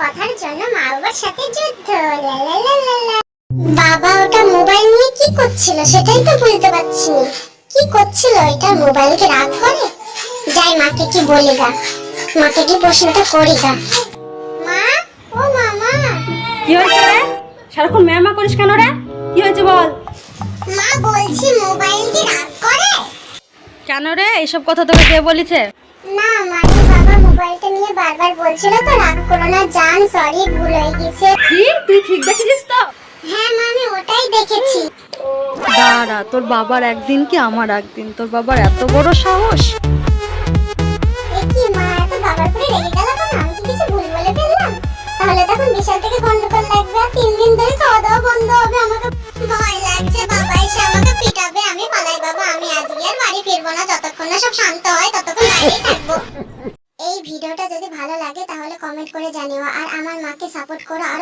কথার জন্য মা বাবার সাথে যুদ্ধ। বাবা ওটা মোবাইল নিয়ে কি করছিল সেটাই তো বুঝতে পারছি না। কি করছিল এটা মোবাইল কি রাগ করে? যাই মাকে কি বলি গা। মাকে কি প্রশ্নটা করি গা। মা ও মামা। কি হয়েছে রে? সারাক্ষণ ম্যামা করিস কেন রে? কি হয়েছে বল। মা বলছি মোবাইল কি রাগ করে। কেন রে? এইসব কথা তোকে কে বলেছে? না মানে বাবা মোবাইলটা নিয়ে বারবার বলছিল তো রাগ করো না জান সরি ভুল হয়ে গেছে। কি? তুই ঠিক দেখেছিস তো? হ্যাঁ মা আমি ওটাই দেখেছি। দাঁড়া তোর বাবার একদিন কি আমার একদিন? তোর বাবার এত বড় সাহস? কি মা এত বাবার পরে রেগে গেল কেন? আমি কি কিছু ভুল বলে ফেললাম? তাহলে তখন বিশাল থেকে যতক্ষণ সব শান্ত হয়, ততক্ষণ বাইরেই থাকব। এই ভিডিওটা যদি ভালো লাগে, তাহলে কমেন্ট করে জানিও। আর আমার মাকে সাপোর্ট করো, আর